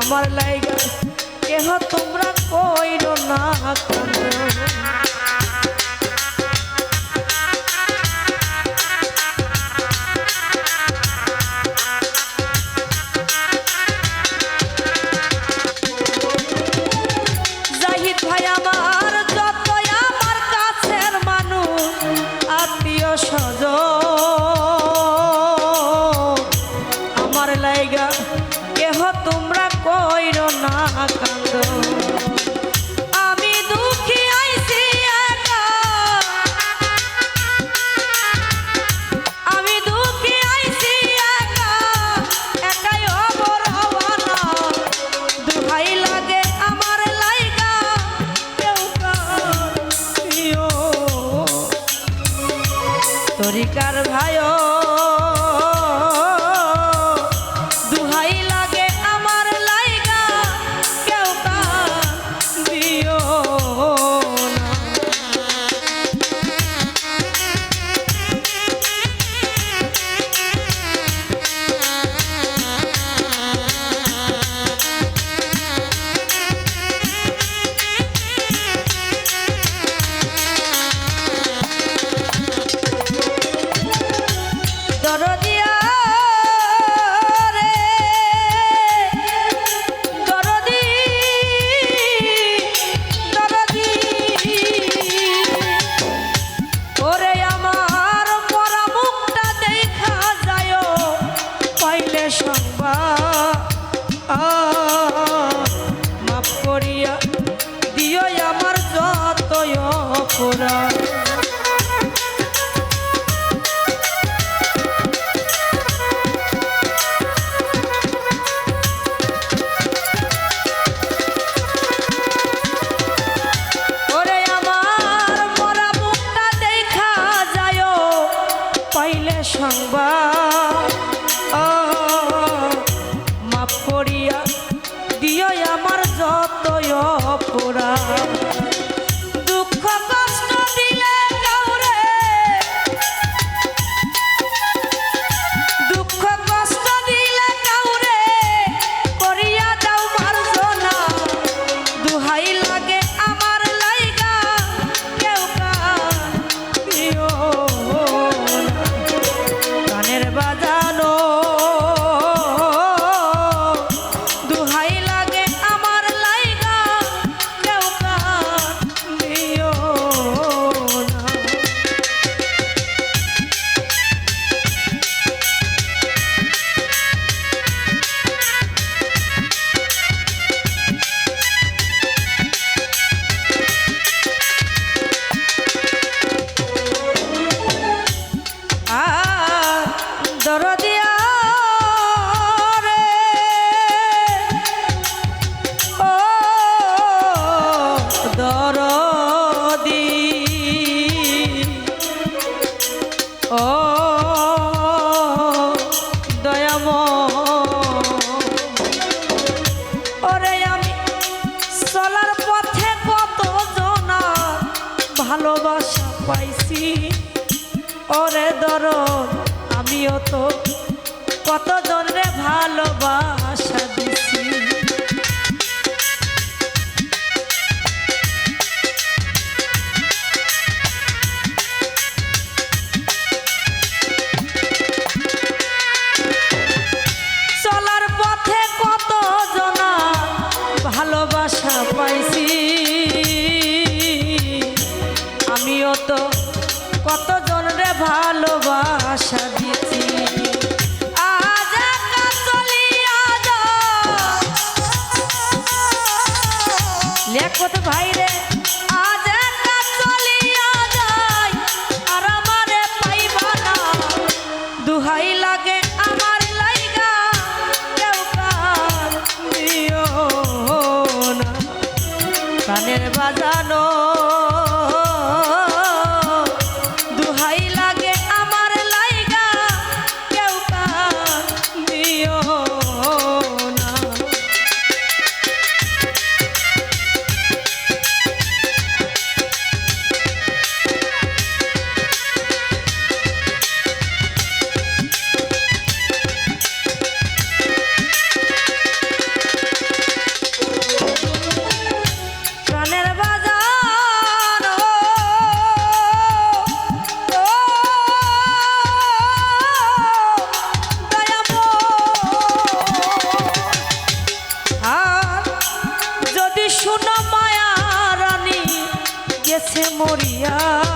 আমার লাইগা কেহ তোমরা কইর না কর। লাইগা কেহ তোমরা কইর না কান্দ দিও আমার যত অপরাধ। ভালোবাসা পাইছি। ওরে দর আমিও তো কতজনে ভালোবাসা দিছি। ভালোবাসা পাইছি। বিরত। কতজন রে ভালোবাসা দিয়েছি। লেখ ভাই রে গেছে মরিয়া